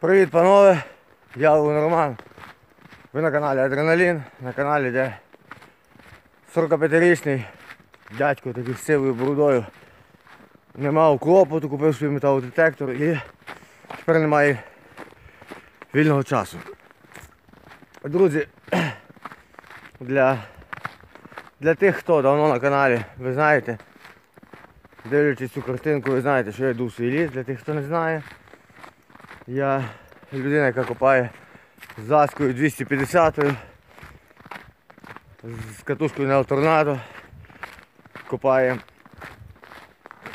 Привіт, панове! Я Лун Роман. Ви на каналі Адреналін, на каналі, де 45-річний дядько такий з сивою бородою не мав клопоту, купив свій металодетектор і тепер немає вільного часу. Друзі, для, для тих, хто давно на каналі, ви знаєте, дивлячись цю картинку, ви знаєте, що я йду в свій ліс, для тих, хто не знає. Я людина, яка копає з заскою 250 з катушкою на торнадо. Копає,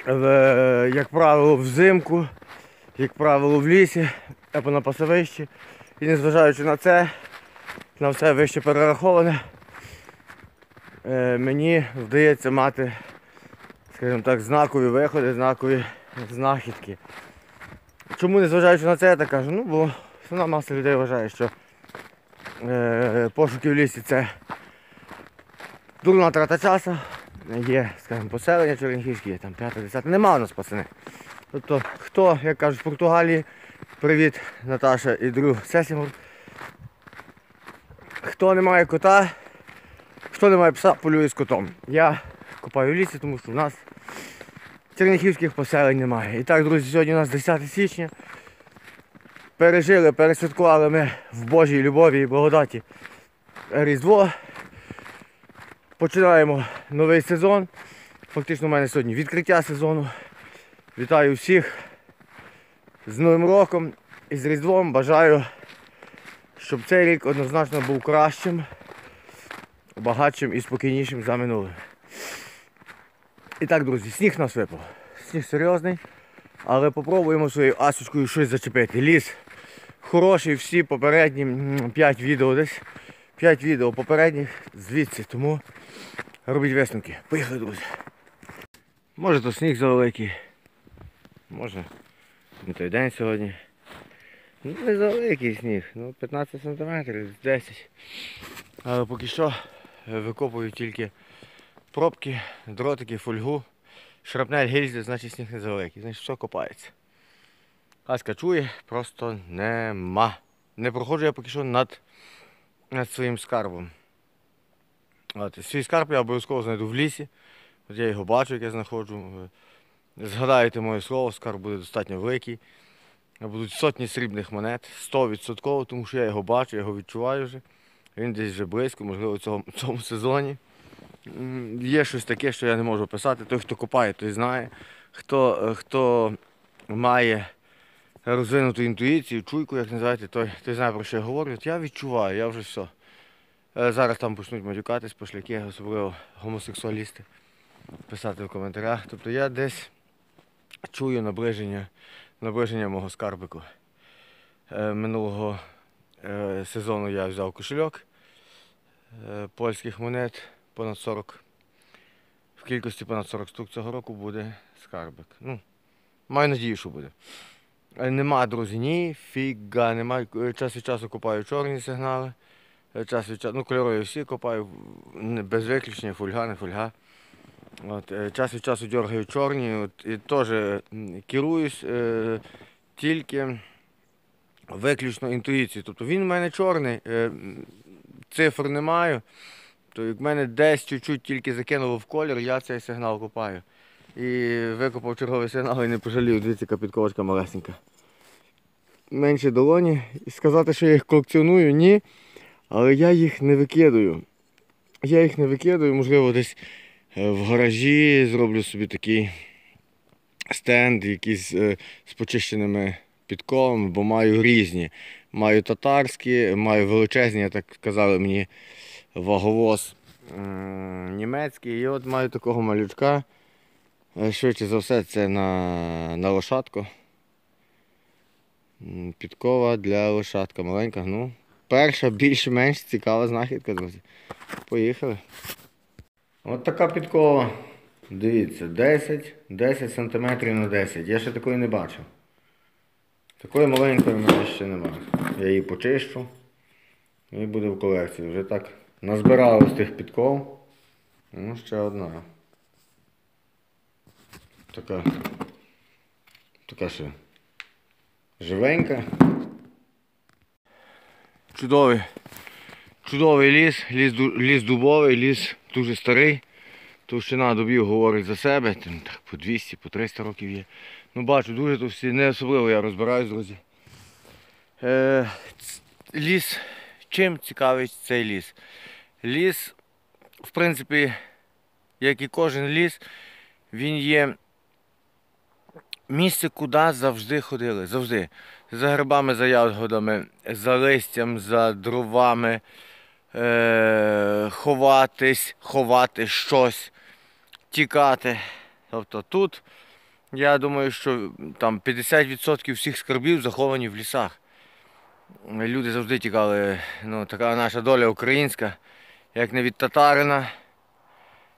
в, як правило, взимку, як правило, в лісі або на пасовищі. І незважаючи на це, на все вище перераховане, е, мені вдається мати, скажімо так, знакові виходи, знакові знахідки. Чому незважаючи на це, я так кажу? Ну, бо основна маса людей вважає, що е, пошуки в лісі це дурна трата часу. Є, скажімо, поселення Черніхівське, є там 5-10. Нема у нас пацани. Тобто, хто, як кажуть, в Португалії, привіт, Наташа і друг Сесімур. Хто не має кота, хто не має пса, полює з котом. Я копаю в лісі, тому що в нас черніхівських поселень немає. І так, друзі, сьогодні у нас 10 січня. Пережили, пересвяткували ми в Божій любові і благодаті Різдво. Починаємо новий сезон. Фактично у мене сьогодні відкриття сезону. Вітаю всіх з Новим роком і з Різдвом. Бажаю, щоб цей рік однозначно був кращим, багатшим і спокійнішим за минулим. І так, друзі, сніг нас випав. Сніг серйозний, але попробуємо своєю асочкою щось зачепити. Ліс хороший, всі попередні 5 відео десь. 5 відео попередніх звідси, тому робіть висновки. Поїхали, друзі. Може то сніг завеликий. Може не той день сьогодні. Ну, не завеликий сніг, ну 15 см, 10 Але поки що викопую тільки пробки, дротики, фольгу, шрапнель гільзи, значить сніг не завеликий, значить все копається. Аська чує, просто нема. Не проходжу я поки що над, над своїм скарбом. От, Свій скарб я обов'язково знайду в лісі. От я його бачу, як я знаходжу. Згадайте моє слово, скарб буде достатньо великий. Будуть сотні срібних монет, 100%, тому що я його бачу, я його відчуваю вже. Він десь вже близько, можливо, в цьому, цьому сезоні. Є щось таке, що я не можу описати. Той, хто копає, той знає. Хто, е, хто має розвинуту інтуїцію, чуйку, як називаєте, той, той знає, про що я говорю. Я відчуваю, я вже все. Е, Зараз там почнуть матюкатись пошляки, особливо гомосексуалісти, писати в коментарях. Тобто я десь чую наближення, наближення мого скарбику. Е, Минулого сезону я взяв кошельок польських монет понад 40. В кількості понад 40 штук цього року буде скарбик. Ну, маю надію, що буде. Е, Нема, друзі, ні, фіга, нема. Е, Час від часу купаю чорні сигнали. Е, Час від часу, ну кольорові всі копаю, без виключення, фольга, не фольга. От, час від часу дергаю чорні, от, і теж керуюсь е, тільки виключно інтуїцією. Тобто він в мене чорний, е, цифр не маю. То як в мене десь чуть-чуть тільки закинуло в колір, я цей сигнал копаю. І викопав черговий сигнал і не пожалів, дивіться, яка підковочка малесенька. Менше долоні. І сказати, що я їх колекціоную, ні. Але я їх не викидаю. Я їх не викидаю, можливо, десь е, в гаражі зроблю собі такий стенд, якийсь е, з почищеними підковами, бо маю різні. Маю татарські, маю величезні, так казали мені, ваговоз німецький. І от маю такого малючка. Е, Швидше за все, це на, на лошадку. Підкова для лошадка маленька. Ну, перша більш-менш цікава знахідка, друзі. Поїхали. От така підкова. Дивіться, 10, 10 см на 10. Я ще такої не бачив. Такої маленької в мене ще немає. Я її почищу і буде в колекції. Вже так назбирали з тих підков. Ну, ще одна. Така. Така ще живенька. Чудовий. Чудовий ліс, ліс, ліс дубовий, ліс дуже старий. Товщина дубів говорить за себе, там так по 200, по 300 років є. Ну бачу, дуже товсті, не особливо я розбираюсь, друзі. Е, ліс, чим цікавий цей ліс? Ліс, в принципі, як і кожен ліс, він є місце, куди завжди ходили. Завжди. За грибами, за ягодами, за листям, за дровами, е- ховатись, ховати щось, тікати. Тобто тут, я думаю, що там 50% всіх скарбів заховані в лісах. Люди завжди тікали, ну, така наша доля українська, як не від татарина,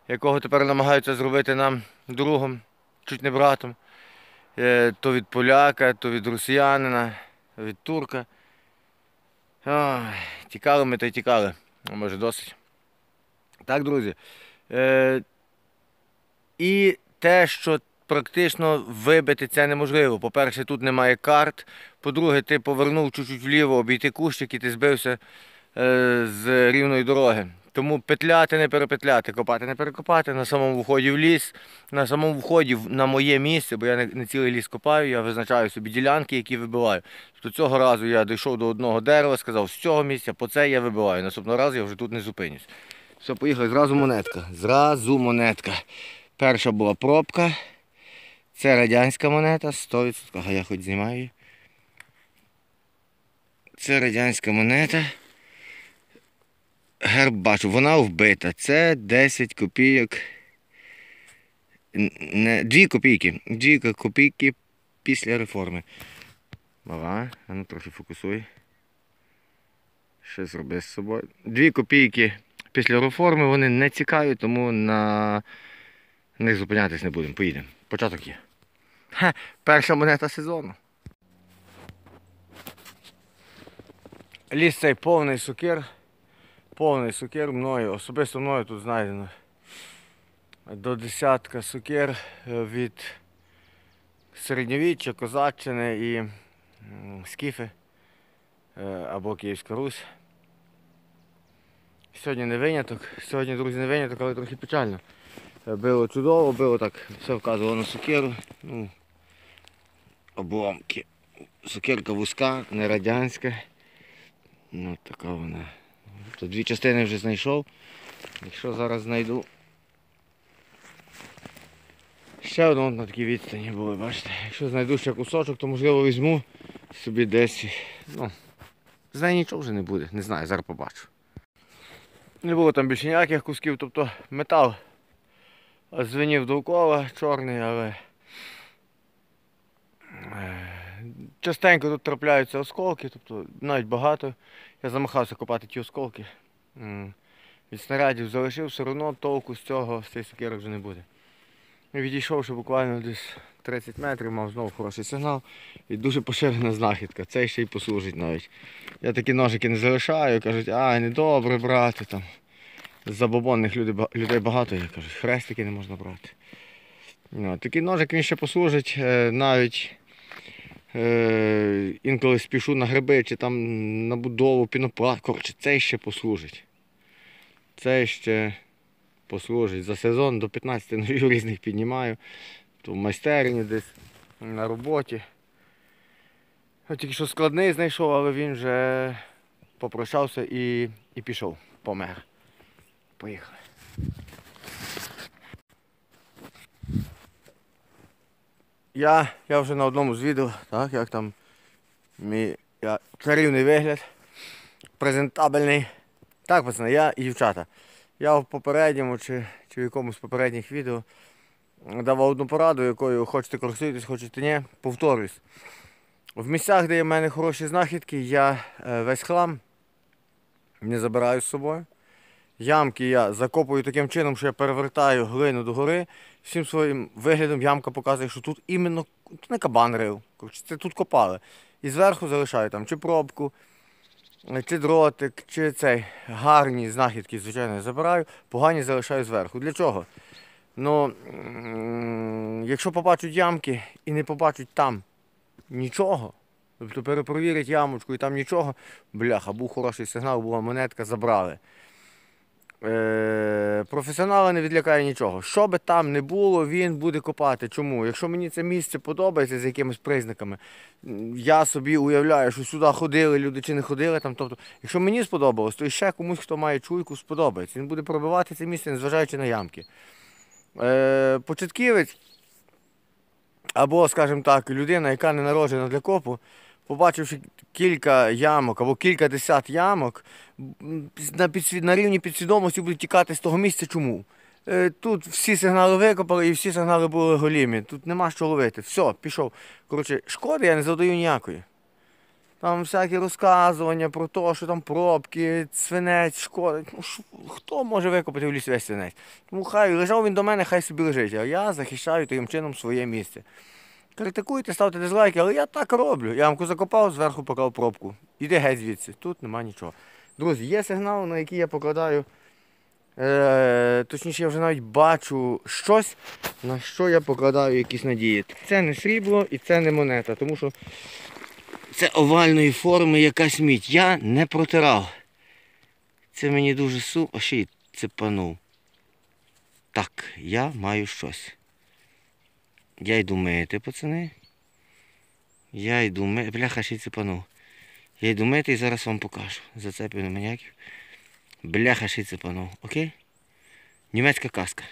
якого тепер намагаються зробити нам другом, чуть не братом. Е, То від поляка, то від росіянина, від турка. Ой, тікали ми та й тікали. Може досить. Так, друзі. Е, і те, що практично вибити це неможливо. По-перше, тут немає карт. По-друге, ти повернув чуть-чуть вліво, обійти кущик і ти збився е, з рівної дороги. Тому петляти не перепетляти, копати не перекопати, на самому вході в ліс, на самому вході на моє місце, бо я не, цілий ліс копаю, я визначаю собі ділянки, які вибиваю. Тобто цього разу я дійшов до одного дерева, сказав, з цього місця по це я вибиваю. Наступного разу я вже тут не зупинюсь. Все, поїхали, зразу монетка. Зразу монетка. Перша була пробка. Це радянська монета, 100%. А я хоч знімаю її. Це радянська монета. Герб бачу, вона вбита. Це 10 копійок. Не, 2 копійки. 2 копійки після реформи. Давай, а ну трохи фокусуй. Що зроби з собою. 2 копійки після реформи вони не цікаві, тому на них зупинятись не будемо. Поїдемо. Початок є. Ха, перша монета сезону. Ліс цей повний сукир. Повний сукир мною. Особисто мною тут знайдено до десятка сукир е, від середньовіччя, козаччини і скіфи е, або Київська Русь. Сьогодні не виняток. Сьогодні, друзі, не виняток, але трохи печально. Е, Було чудово, було так, все вказувало на сукиру. Ну, обломки. Сукирка вузька, не радянська. Ну, така вона. Тут дві частини вже знайшов. Якщо зараз знайду. Ще одну на такій відстані були, бачите. Якщо знайду ще кусочок, то можливо візьму собі десь. Ну, з неї нічого вже не буде. Не знаю, зараз побачу. Не було там більше ніяких кусків, тобто метал звенів довкола, чорний, але е, частенько тут трапляються осколки, тобто навіть багато. Я замахався копати ті осколки. Від снарядів залишив, все одно толку з цього, з цієї сокири вже не буде. Відійшовши буквально десь 30 метрів, мав знову хороший сигнал і дуже поширена знахідка. Цей ще й послужить навіть. Я такі ножики не залишаю, кажуть, ай, недобре брати там. З забобонних людей, людей багато, я кажуть, хрестики не можна брати. Ну, такий ножик він ще послужить е, навіть е, інколи спішу на гриби чи там на будову, пінопласт. Коротше, цей ще послужить. Цей ще послужить. За сезон до 15 ножів різних піднімаю. То в майстерні десь на роботі. От Тільки що складний знайшов, але він вже попрощався і, і пішов, помер. Поїхали. Я, я вже на одному з відео, так, як там мій я, чарівний вигляд, презентабельний. Так, пацани, я і дівчата. Я в попередньому чи, чи в якомусь з попередніх відео давав одну пораду, якою хочете користуйтесь, хочете ні, повторюсь. В місцях, де в мене хороші знахідки, я е, весь хлам не забираю з собою. Ямки я закопую таким чином, що я перевертаю глину догори. Всім своїм виглядом ямка показує, що тут іменно тут не кабан рив. Це тут копали. І зверху залишаю там чи пробку, чи дротик, чи цей гарні знахідки, звичайно, забираю, погані залишаю зверху. Для чого? Ну, якщо побачать ямки і не побачать там нічого, Тобто перепровірить ямочку і там нічого. Бляха, був хороший сигнал, була монетка, забрали. Е, професіонала не відлякає нічого. Що би там не було, він буде копати. Чому? Якщо мені це місце подобається з якимись признаками, я собі уявляю, що сюди ходили люди чи не ходили. Там, тобто, якщо мені сподобалось, то ще комусь, хто має чуйку, сподобається. Він буде пробивати це місце, незважаючи на ямки. Е, початківець, або, скажімо так, людина, яка не народжена для копу, побачивши кілька ямок або кілька десят ямок, на, підсві- на рівні підсвідомості будуть тікати з того місця. Чому? Е, Тут всі сигнали викопали і всі сигнали були голімі. Тут нема що ловити. Все, пішов. Коротше, шкоди я не завдаю ніякої. Там всякі розказування про те, що там пробки, свинець, шкода. Ну, ш- хто може викопати в лісі весь свинець? Тому хай лежав він до мене, хай собі лежить. А я захищаю таким чином своє місце. Критикуйте, ставте дизлайки, але я так роблю. Ямку закопав, зверху поклав пробку. Іди геть звідси. Тут нема нічого. Друзі, є сигнал, на який я покладаю. Е, точніше, я вже навіть бачу щось, на що я покладаю якісь надії. Це не срібло і це не монета, тому що це овальної форми якась мідь. Я не протирав. Це мені дуже сум. А ще й цепанув. Так, я маю щось. Я йду мити, пацани. Я йду мити. Бляха, ще й цепанув. Я йду мити і зараз вам покажу. Зацепив на маньяків. Бляха, ще й цепанув. Окей? Німецька каска.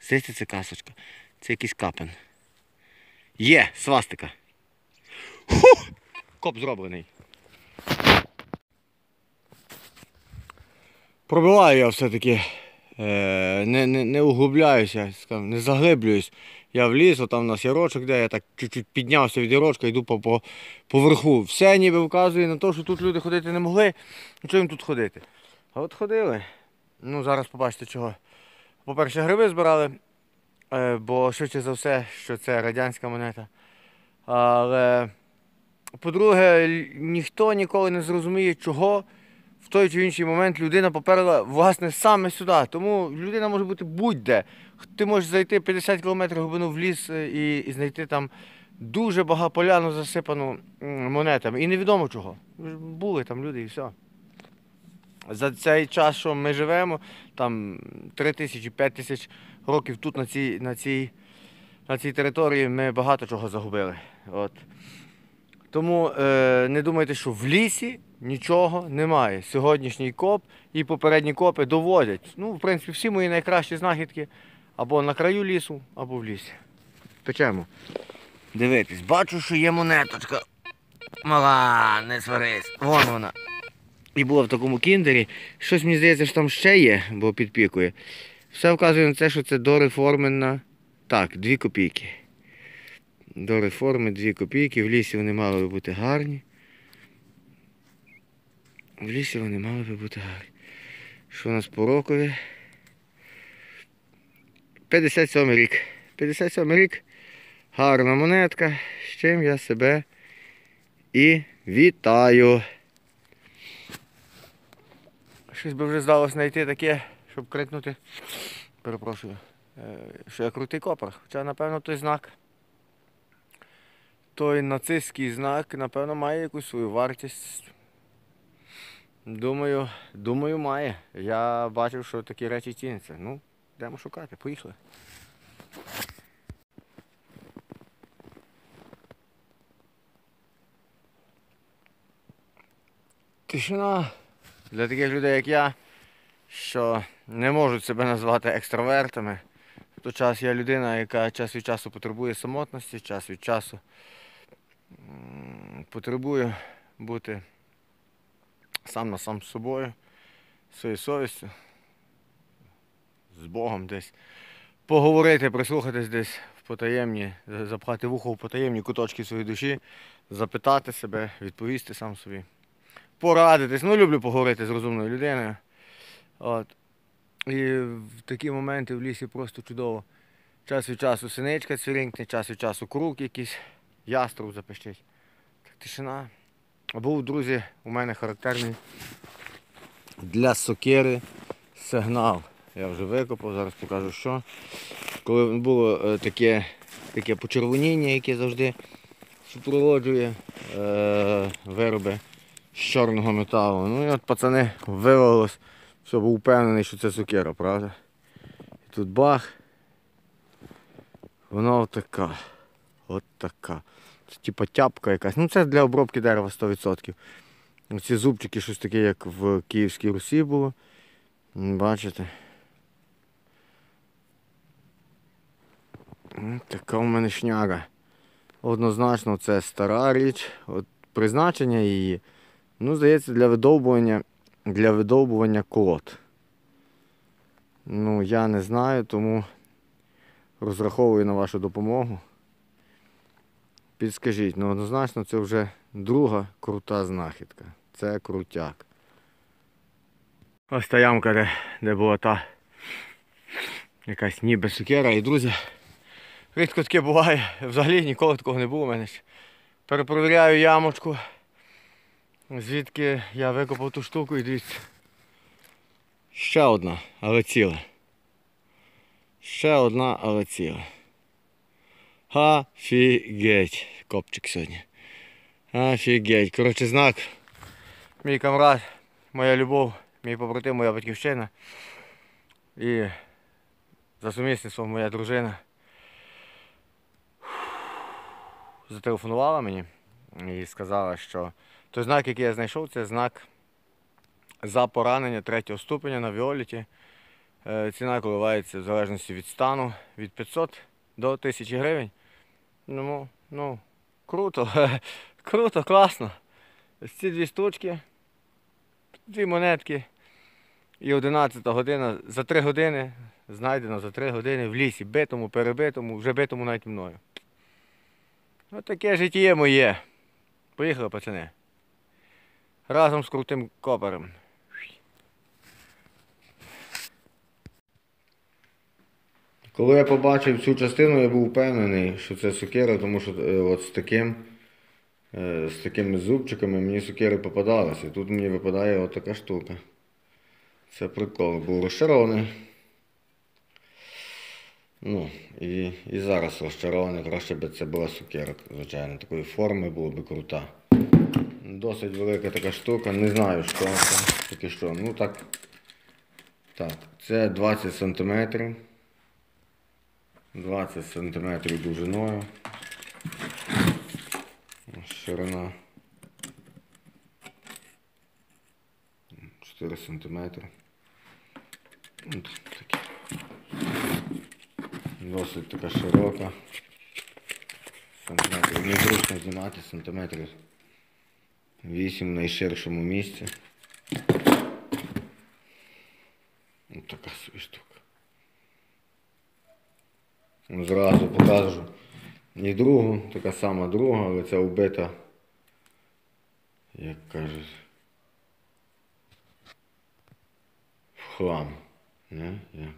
Здається, це касочка. Це якийсь капен. Є, свастика. Ху! Коп зроблений. Пробиваю я все-таки. Е, не, не, не углубляюся, не заглиблююсь. Я вліз, там у нас ярочок, де я так чуть-чуть піднявся від ярочка, йду по, по, по верху. Все ніби вказує на те, що тут люди ходити не могли. Ну чого їм тут ходити? А от ходили. Ну, зараз побачите чого. По-перше, гриби збирали, е, бо швидше за все, що це радянська монета. Але по-друге, ніхто ніколи не зрозуміє, чого в той чи інший момент людина поперла власне саме сюди. Тому людина може бути будь-де. Ти можеш зайти 50 км глибину в ліс е, і, і знайти там дуже багаполяну засипану монетами. І невідомо чого. Були там люди і все. За цей час, що ми живемо, там 3 тисячі, 5 тисяч років тут на цій, на цій, на цій території ми багато чого загубили. От. Тому е, не думайте, що в лісі нічого немає. Сьогоднішній коп і попередні копи доводять. Ну, в принципі, всі мої найкращі знахідки або на краю лісу, або в лісі. Печемо. Дивитись, бачу, що є монеточка. Мала, не сварись. Вон вона. І була в такому кіндері. Щось мені здається, що там ще є, бо підпікує. Все вказує на те, що це дореформена. Так, 2 копійки. До реформи 2 копійки. В лісі вони мали би бути гарні. В лісі вони мали би бути гарні. Що у нас по рокові? 57 рік. 57 рік. Гарна монетка. З чим я себе і вітаю. Щось би вже здалося знайти таке, щоб крикнути. Перепрошую. е, Що я крутий копер. Хоча, напевно, той знак. Той нацистський знак, напевно, має якусь свою вартість. Думаю, думаю, має. Я бачив, що такі речі ціняться. Ну, йдемо шукати, поїхали. Тишина для таких людей, як я, що не можуть себе назвати екстравертами. В той час я людина, яка час від часу потребує самотності, час від часу потребує бути сам на сам з собою, своєю совістю, з Богом десь. Поговорити, прислухатись десь в потаємні, запхати вухо в потаємні куточки своєї душі, запитати себе, відповісти сам собі. Порадитись. Ну, люблю поговорити з розумною людиною. От. І в такі моменти в лісі просто чудово. Час від часу синичка цвірінькне, час від часу круг якийсь, яструб запищить. Так тишина. А Був, друзі, у мене характерний для сокири сигнал. Я вже викопав, зараз покажу що. Коли було е, таке, таке почервоніння, яке завжди супроводжує е, вироби з чорного металу. Ну і от пацани вивалилось, щоб був впевнений, що це сукера, правда? І тут бах. Вона отака. От така. Це типа тяпка якась. Ну це для обробки дерева 100%. Ці зубчики щось таке, як в Київській Русі було. Бачите? Така в мене шняга. Однозначно це стара річ. От призначення її, ну, здається, для видовбування, для видовбування колод. Ну, я не знаю, тому розраховую на вашу допомогу. Підскажіть, ну однозначно це вже друга крута знахідка. Це крутяк. Ось та ямка, де, де була та якась ніби сукера. І друзі, рідко таке буває. Взагалі ніколи такого не було у мене. Перепровіряю ямочку. Звідки я викопав ту штуку і дивіться. Ще одна, але ціла. Ще одна, але ціла. Офігеть. Копчик сьогодні. Офігеть. Коротше, знак. Мій камрад, моя любов, мій побратим, моя батьківщина. І за сумісництвом моя дружина зателефонувала мені і сказала, що той знак, який я знайшов, це знак за поранення третього ступеня на Віоліті. Е, Ціна коливається в залежності від стану від 500 до 1000 гривень. Ну, ну, круто, круто, класно. Ці дві штучки, дві монетки і 11 година. За 3 години знайдено за 3 години в лісі, битому, перебитому, вже битому навіть мною. Ось таке життя моє. Поїхали, пацани. Разом з крутим копером. Коли я побачив цю частину, я був впевнений, що це сокира, тому що е, от з таким, е, з такими зубчиками мені сокири попадалися. Тут мені випадає от така штука. Це прикол, був розчарований. Ну, і, і зараз розчарований, краще б це була сокира, звичайно, такої форми було б крута. Досить велика така штука, не знаю, що це таке що. Ну так. Так, це 20 сантиметрів. 20 см довжиною. Ширина 4 см. Досить така широка. Сантиметрів незручно знімати сантиметрів 8 в найширшому місці. Ось така собі штука. Ну, Зразу покажу. І другу, така сама друга, але це вбита, як кажуть, в хлам. Не? Як?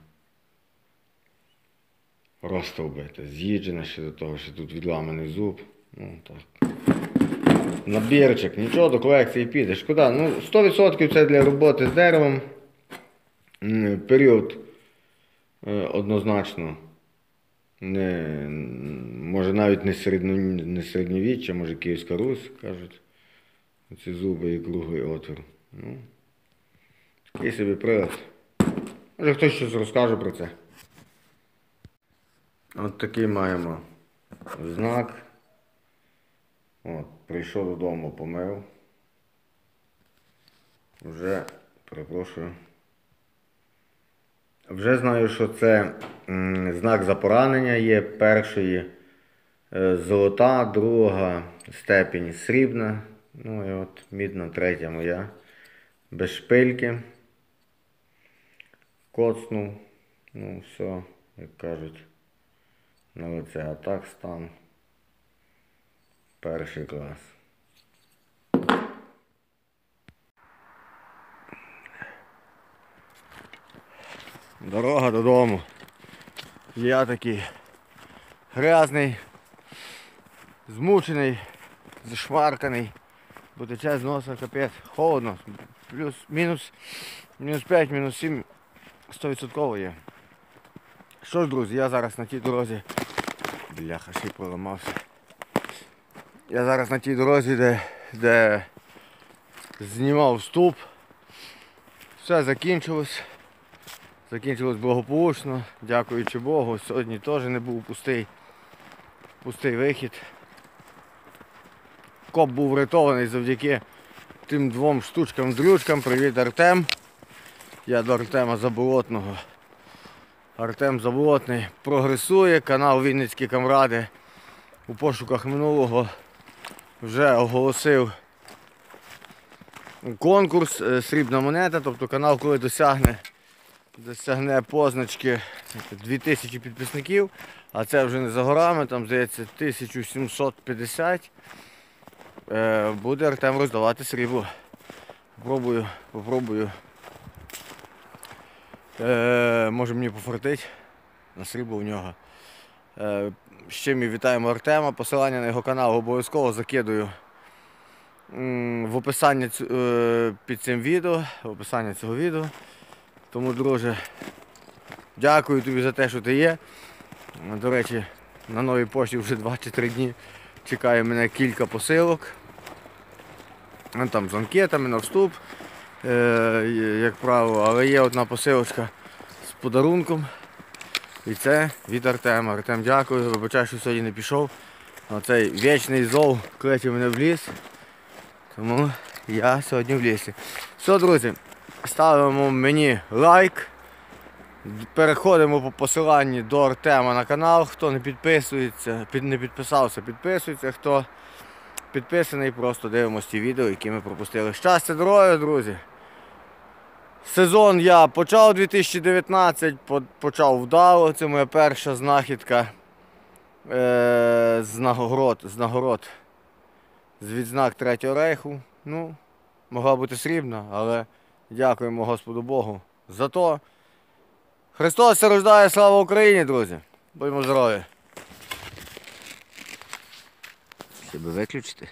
Просто вбита. З'їджена ще до того, що тут відламаний зуб. Ну так. Набірчик, нічого до колекції піде. Шкода. Ну, 100% це для роботи з деревом. Період е, однозначно не, може навіть не, середньо, не середньовіччя, може Київська Русь, кажуть. Ці зуби і круглий отвір. Ну, такий собі прилад. Може хтось щось розкаже про це. От такий маємо знак. От, прийшов додому, помив. Вже, перепрошую. Вже знаю, що це знак за поранення є першої е, золота, друга степінь срібна. Ну і от мідна третя моя. Без шпильки. Коцнув. Ну, все, як кажуть, на лице. А так стан. Перший клас. Дорога додому. Я такий грязний, змучений, зашварканий, бо тече з носа капець, холодно, плюс, мінус, мінус 5, мінус 7, 100% є. Що ж, друзі, я зараз на тій дорозі. Бляха, ще й проламався. Я зараз на тій дорозі, де, де знімав вступ. Все закінчилось. Закінчилось благополучно, дякуючи Богу. Сьогодні теж не був пустий, пустий вихід. Коп був врятований завдяки тим двом штучкам-дрючкам. Привіт, Артем. Я до Артема Заболотного. Артем Заболотний прогресує, канал Вінницькі камради у пошуках минулого вже оголосив конкурс е, срібна монета, тобто канал, коли досягне, досягне позначки 2000 підписників, а це вже не за горами, там здається 1750. е, Буде Артем роздавати срібло. Попробую, попробую. Е, може мені пофартить на срібло у нього. Е, чим і вітаємо Артема. Посилання на його канал обов'язково закидую в описанні цю- е, під цим відео, в описанні цього відео. Тому, друже, дякую тобі за те, що ти є. До речі, на новій пошті вже 2 чи 3 дні чекає мене кілька посилок. Там з анкетами на вступ, як правило, але є одна посилочка з подарунком. І це від Артема. Артем, дякую, вибачаю, що сьогодні не пішов. А цей вічний зов кличе мене в ліс. Тому я сьогодні в лісі. Все, друзі, ставимо мені лайк. Переходимо по посиланні до Артема на канал. Хто не підписується, під, не підписався, підписується. Хто підписаний, просто дивимося ті відео, які ми пропустили. Щастя, здоров'я, друзі! Сезон я почав 2019, почав вдало. Це моя перша знахідка е, з нагород, з нагород з відзнак Третього рейху. Ну, могла бути срібна, але дякуємо Господу Богу за то. Христос рождає, слава Україні, друзі! Будьмо здорові! Щоб виключити.